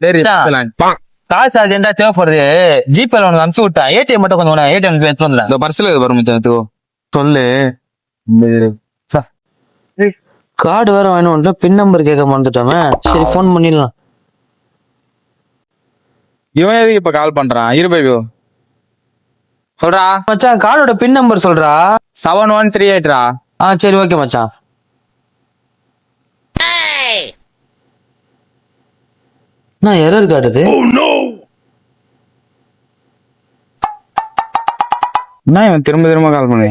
சரி. காசு அர்ஜென்டா தேவைப்படுது? ஜிபேல உனக்கு அனுப்பிச்சு விட்டேன் ஏடிஎம் மட்டும் கொஞ்சம் ஏடிஎம் எடுத்து வரல இந்த பர்ஸ்ல இது மச்சான் தூ. சொல்லு. கார்டு வேற வேணும் பின் நம்பர் கேட்க மறந்துட்டோமே. சரி ஃபோன் பண்ணிடலாம். இவன் எதுக்கு இப்ப கால் பண்றான்? இரு பேபி சொல்றா. மச்சான் கார்டோட பின் நம்பர் சொல்றா. செவன் ஒன் த்ரீ எயிட்ரா ஆ சரி ஓகே மச்சான். நான் எரர் காட்டுது. என்ன இவன் திரும்ப திரும்ப கால் பண்ணி.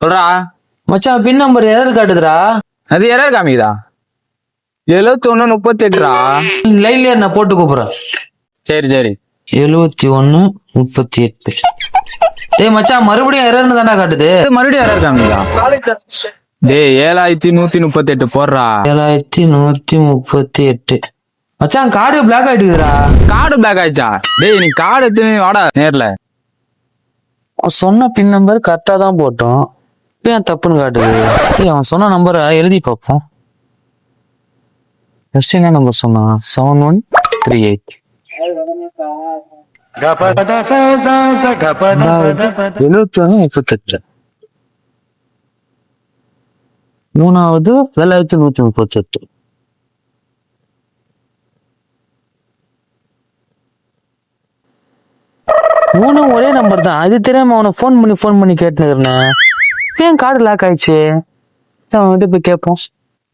சொல்றா. மச்சான் பின் நம்பர் எரர் காட்டுதுடா. அது யாரா காமிக்குதா? எழுபத்தி ஒண்ணு முப்பத்தி எட்டுரா லைன்லயே நான் போட்டு கூப்பிடுறேன். சரி சரி. எழுபத்தி ஒண்ணு முப்பத்தி எட்டு டேய் மச்சான் மறுபடியும் எரர்னு தானே காட்டுது. மறுபடியும் யாரா காமிக்குதா? டேய் ஏழாயிரத்தி நூத்தி முப்பத்தி எட்டு போடுறா. ஏழாயிரத்தி நூத்தி முப்பத்தி எட்டு மச்சான் கார்டு பிளாக் ஆயிட்டுக்குதுடா. கார்டு பிளாக் ஆயிடுச்சா? டேய் நீ கார்டு எடுத்து வாடா நேர்ல. அவன் சொன்ன பின் நம்பர் கரெக்டா தான் போட்டோம். இப்ப ஏன் தப்புன்னு காட்டுது? சரி அவன் சொன்ன நம்பரை எழுதி பார்ப்போம். ஃபர்ஸ்ட் என்ன நம்பர் சொன்னான் செவன் ஒன் த்ரீ எயிட் எழுபத்தி ஒன்று முப்பத்தெட்டு. மூணாவது ஏழாயிரத்தி நூத்தி முப்பத்தெட்டு. மூணும் ஒரே நம்பர் தான். அது தெரியாம அவனை ஃபோன் பண்ணி ஃபோன் பண்ணி கேட்டுருந்தேன் ஏன் கார்டு லாக் ஆயிடுச்சு? அவன்கிட்ட போய் கேட்போம்.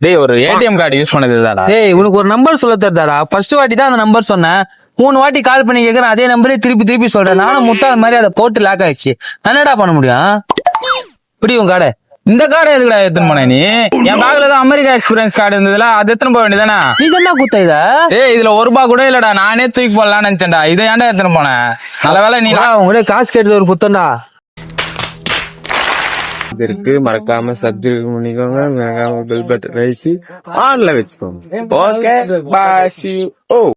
டேய் ஒரு ஏடிஎம் கார்டு யூஸ் பண்ணது இல்லடா. ஏய் உனக்கு ஒரு நம்பர் சொல்ல தருதாடா ஃபர்ஸ்ட் வாட்டி தான் அந்த நம்பர் சொன்னேன். மூணு வாட்டி கால் பண்ணி கேட்கறேன் அதே நம்பரே திருப்பி திருப்பி சொல்றேன். நானும் முட்டாள் மாதிரி அதை போட்டு லாக் ஆயிடுச்சு. என்னடா பண்ண முடியும் இப்படி உன் கார்டை இந்த கார்டு எதுக்குடா எடுத்துன்னு போன நீ? என் பேக்ல தான் அமெரிக்கா எக்ஸ்பீரியன்ஸ் கார்டு இருந்ததுல அது எடுத்துன்னு போக வேண்டியதானே நீ தானே குத்த இத? ஏய் இதுல ஒரு ரூபா கூட இல்லடா நானே தூக்கி போடலாம்னு நினைச்சேன்டா. இதை ஏன்டா எடுத்துன்னு போனேன் நல்ல வேலை நீ உங்கள்கிட்ட காசு கேட்டது ஒரு குத்தம்டா இருக்கு மறக்காம சப்ஸ்கிரைப் பண்ணிக்கோங்க. மறக்காம பெல் பட்டன் அழுத்தி ஆன்ல வச்சுக்கோங்க. Okay bye C O